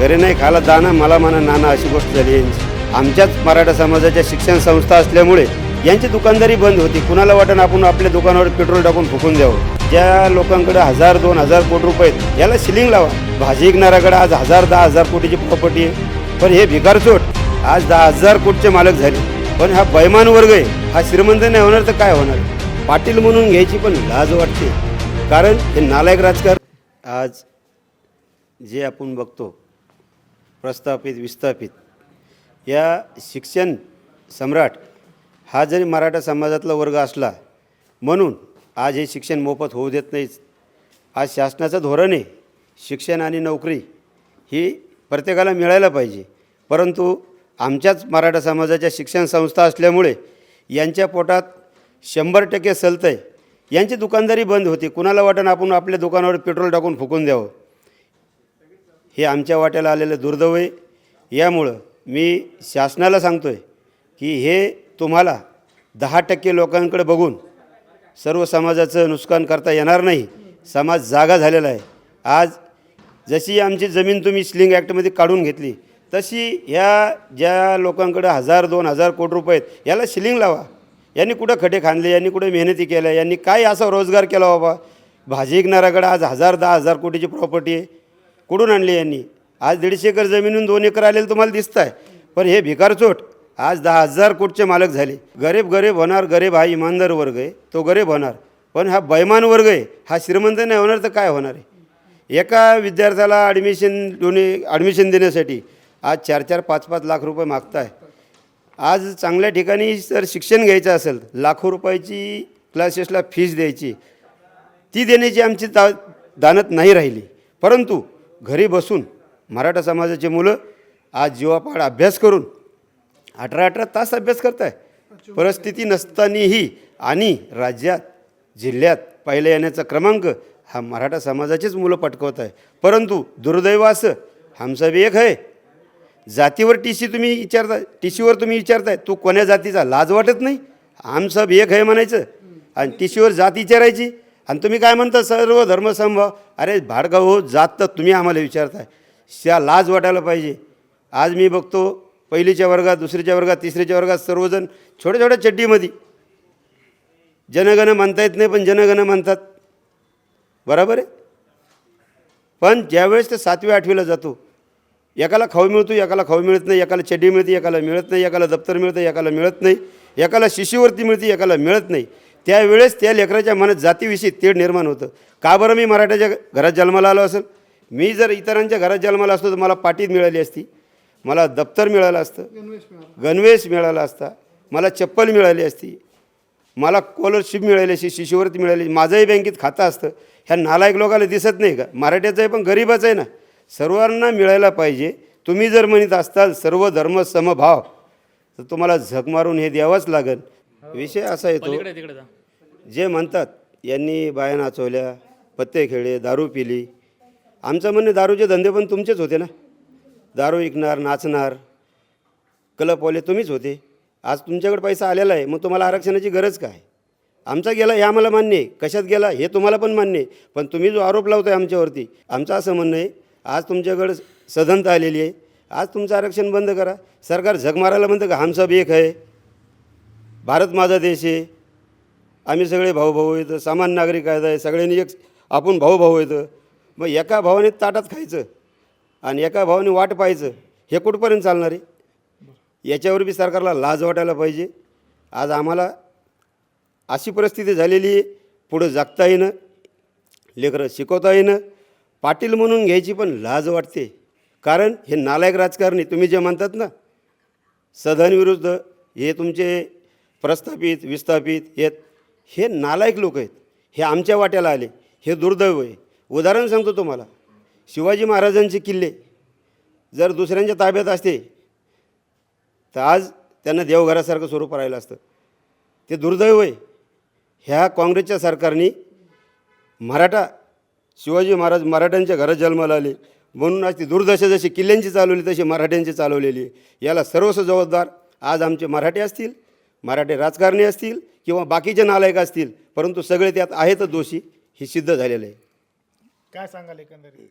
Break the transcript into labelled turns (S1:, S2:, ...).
S1: घरी नाही खायला दाना मला म्हणा नाना अशी गोष्ट झाली. यांची आमच्याच मराठा समाजाच्या शिक्षण संस्था असल्यामुळे यांची दुकानदारी बंद होती. कुणाला वाटण आपण आपल्या दुकानावर पेट्रोल टाकून फुकून द्यावं? ज्या लोकांकडे हजार दोन हजार कोटी रुपये याला सिलिंग लावा. भाजी विकणाऱ्याकडे आज हजार दहा हजार कोटीची प्रॉपर्टी आहे. पण हे भिकारचोट आज दहा हजार कोटीचे मालक झाले. पण हा बैमान वर्ग आहे. हा श्रीमंत नाही होणार तर काय होणार? पाटील म्हणून घ्यायची पण लाज वाटते. कारण हे नालायक राजकारण आज जे आपण बघतो प्रस्थापित विस्थापित. या शिक्षण सम्राट हा जरी मराठा समाजातला वर्ग असला म्हणून आज हे शिक्षण मोफत होऊ देत नाहीच आज शासनाचं धोरण आहे शिक्षण आणि नोकरी ही प्रत्येकाला मिळायला पाहिजे. परंतु आमच्याच मराठा समाजाच्या शिक्षण संस्था असल्यामुळे यांच्या पोटात शंभर टक्के सलतं आहे यांची दुकानदारी बंद होती. कुणाला वाटण आपण आपल्या दुकानावर पेट्रोल टाकून फुकून द्यावं? हे आमच्या वाट्याला आलेलं दुर्दैव आहे. यामुळं मी शासनाला सांगतो आहे की हे तुम्हाला दहा टक्के लोकांकडे बघून सर्व समाजाचं नुकसान करता येणार नाही. समाज जागा झालेला आहे. आज जशी आमची जमीन तुम्ही स्लिंग ॲक्टमध्ये काढून घेतली तशी ह्या ज्या लोकांकडे हजार दोन हजार कोटी रुपये आहेत याला शिलिंग लावा. यांनी कुठं खडे खांदले यांनी कुठे मेहनती केल्या यांनी काय असा रोजगार केला बाबा? भाजी विकणाऱ्याकडे आज हजार दहा हजार कोटीची प्रॉपर्टी आहे. कुठून आणले यांनी? आज दीडशे एकर जमीनहून दोन एकर आलेलं तुम्हाला दिसत आहे पण हे भिकारचोट आज दहा हजार कोटचे मालक झाले. गरीब गरीब होणार गरीब हा इमानदार वर्ग आहे. तो गरीब होणार. पण हा बैमान वर्ग आहे. हा श्रीमंत नाही होणार तर काय होणार आहे? एका विद्यार्थ्याला ॲडमिशन दोन्ही ॲडमिशन देण्यासाठी आज चार चार पाच पाच लाख रुपये मागताय. आज चांगल्या ठिकाणी जर शिक्षण घ्यायचं असेल लाखो रुपयाची क्लासेसला फीस द्यायची. ती देण्याची आमची दा दानत नाही राहिली. परंतु घरी बसून मराठा समाजाचे मुलं आज जीवापाड अभ्यास करून अठरा अठरा तास अभ्यास करत आहे परिस्थिती नसतानाही आणि राज्यात जिल्ह्यात पहिल्या येण्याचा क्रमांक हा मराठा समाजाचेच मुलं पटकवत आहे. परंतु दुर्दैव असं हमसाब एक आहे. जातीवर टी सी तुम्ही विचारता टी सीवर तुम्ही विचारताय तू कोण्या जातीचा? लाज वाटत नाही? आमचं एक आहे म्हणायचं. आणि टी सीवर जात विचारायची. आणि तुम्ही काय म्हणता सर्व धर्मसंभव अरे भाडगाव हो जात तर तुम्ही आम्हाला विचारताय. त्या लाज वाटायला पाहिजे. आज मी बघतो पहिलीच्या वर्गात दुसरीच्या वर्गात तिसरीच्या वर्गात सर्वजण छोट्या छोट्या चड्डीमध्ये. जनगण म्हणता येत नाही पण जनगण म्हणतात. बरोबर आहे? पण ज्यावेळेस ते सातव्या आठवीला जातो एकाला खाऊ मिळतो एकाला खाऊ मिळत नाही एकाला चड्डी मिळते एकाला मिळत नाही एकाला दप्तर मिळतं एकाला मिळत नाही एकाला शिष्यवृत्ती मिळते एकाला मिळत नाही. त्यावेळेस त्या लेकराच्या मनात जातीविषयी तेढ निर्माण होतं. का बरं मी मराठ्याच्या घरात जन्माला आलो असेल? मी जर इतरांच्या घरात जन्माला असतो तर मला पाटीत मिळाली असती. मला दप्तर मिळालं असतं. गणवेश मिळाला. असता. मला चप्पल मिळाली असती. मला स्कॉलरशिप मिळाली असती शिष्यवृत्ती मिळाली. माझंही बँकेत खातं असतं. ह्या नालायक लोकांना दिसत नाही का? मराठ्याचं आहे पण गरीबाचं आहे ना? सर्वांना मिळायला पाहिजे. तुम्ही जर म्हणत असताल सर्व धर्म समभाव तर तुम्हाला झक मारून हे द्यावंच लागेल. विषय असा येतो
S2: तिकडे जा.
S1: जे म्हणतात यांनी बाया नाचवल्या पत्ते खेळले दारू पिली. आमचं म्हणणं दारूचे धंदे पण तुमचेच होते ना? दारू विकणार नाचणार क्लबवाले तुम्हीच होते. आज तुमच्याकडे पैसा आलेला आहे मग तुम्हाला आरक्षणाची गरज काय? आमचा गेला हे आम्हाला मान्य आहे. कशात गेला हे तुम्हाला पण मान्य आहे. पण तुम्ही जो आरोप लावताय आमच्यावरती आमचं असं म्हणणं आहे आज तुमच्याकडं सधनता आलेली आहे. आज तुमचं आरक्षण बंद करा. सरकार झक मारायला म्हणतं का हम सब एक आहे. भारत माझा देश आहे. आम्ही सगळे भाऊ भाऊ येतं सामान्य नागरिक कायदा आहे सगळ्यांनी एक आपण भाऊ भाऊ येतं मग एका भावाने ताटात खायचं आणि एका भावाने वाट पाहायचं हे कुठपर्यंत चालणार आहे? याच्यावर बी सरकारला लाज वाटायला पाहिजे. आज आम्हाला अशी परिस्थिती झालेली आहे. पुढं जगता येणं लेकरं शिकवता येणं पाटील म्हणून घ्यायची पण लाज वाटते. कारण हे नालायक राजकारणी तुम्ही जे म्हणतात ना सधनविरुद्ध हे तुमचे प्रस्थापित विस्थापित येत. हे नालायक लोक आहेत. हे आमच्या वाट्याला आले. हे दुर्दैव आहे. उदाहरण सांगतो तुम्हाला. शिवाजी महाराजांचे किल्ले. जर दुसऱ्यांच्या ताब्यात असते तर आज त्यांना देवघरासारखं स्वरूप राहिलं असतं. ते दुर्दैव आहे. ह्या काँग्रेसच्या सरकारने मराठा शिवाजी महाराज मराठ्यांच्या घरात जन्माला आले. म्हणून आज ती दुर्दशा जशी किल्ल्यांची चालवली तशी मराठ्यांची चालवलेली याला सर्वस्व जबाबदार आज आमचे मराठी असतील मराठी राजकारणी असतील किंवा बाकीचे नालायक असतील परंतु सगळे त्यात आहेतच दोषी हे सिद्ध झालेलं आहे.
S3: काय सांगाल एकंदरीत?